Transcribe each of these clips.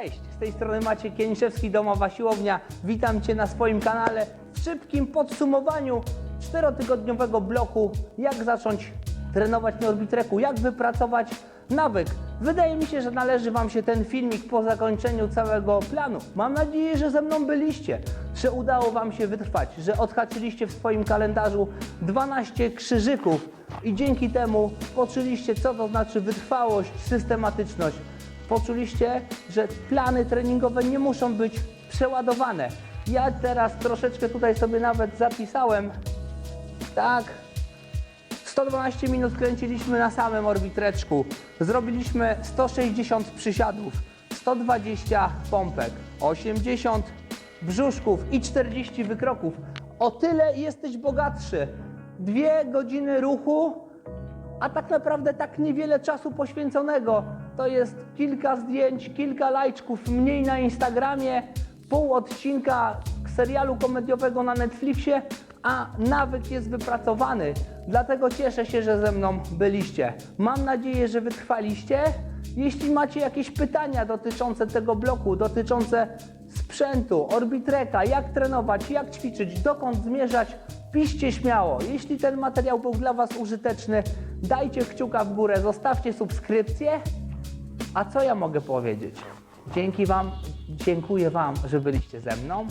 Cześć, z tej strony Maciek Kieniszewski, Domowa Siłownia. Witam Cię na swoim kanale w szybkim podsumowaniu czterotygodniowego bloku jak zacząć trenować na Orbitreku, jak wypracować nawyk. Wydaje mi się, że należy Wam się ten filmik po zakończeniu całego planu. Mam nadzieję, że ze mną byliście, że udało Wam się wytrwać, że odhaczyliście w swoim kalendarzu 12 krzyżyków i dzięki temu poczuliście, co to znaczy wytrwałość, systematyczność poczuliście, że plany treningowe nie muszą być przeładowane. Ja teraz troszeczkę tutaj sobie nawet zapisałem. Tak. 112 minut kręciliśmy na samym orbitreczku. Zrobiliśmy 160 przysiadów, 120 pompek, 80 brzuszków i 40 wykroków. O tyle jesteś bogatszy. Dwie godziny ruchu a tak naprawdę tak niewiele czasu poświęconego. To jest kilka zdjęć, kilka lajczków mniej na Instagramie, pół odcinka serialu komediowego na Netflixie, a nawyk jest wypracowany. Dlatego cieszę się, że ze mną byliście. Mam nadzieję, że wytrwaliście. Jeśli macie jakieś pytania dotyczące tego bloku, dotyczące sprzętu, orbitreka, jak trenować, jak ćwiczyć, dokąd zmierzać, piszcie śmiało. Jeśli ten materiał był dla Was użyteczny, dajcie kciuka w górę, zostawcie subskrypcję. A co ja mogę powiedzieć? Dzięki Wam, dziękuję Wam, że byliście ze mną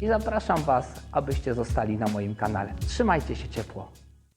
i zapraszam Was, abyście zostali na moim kanale. Trzymajcie się ciepło.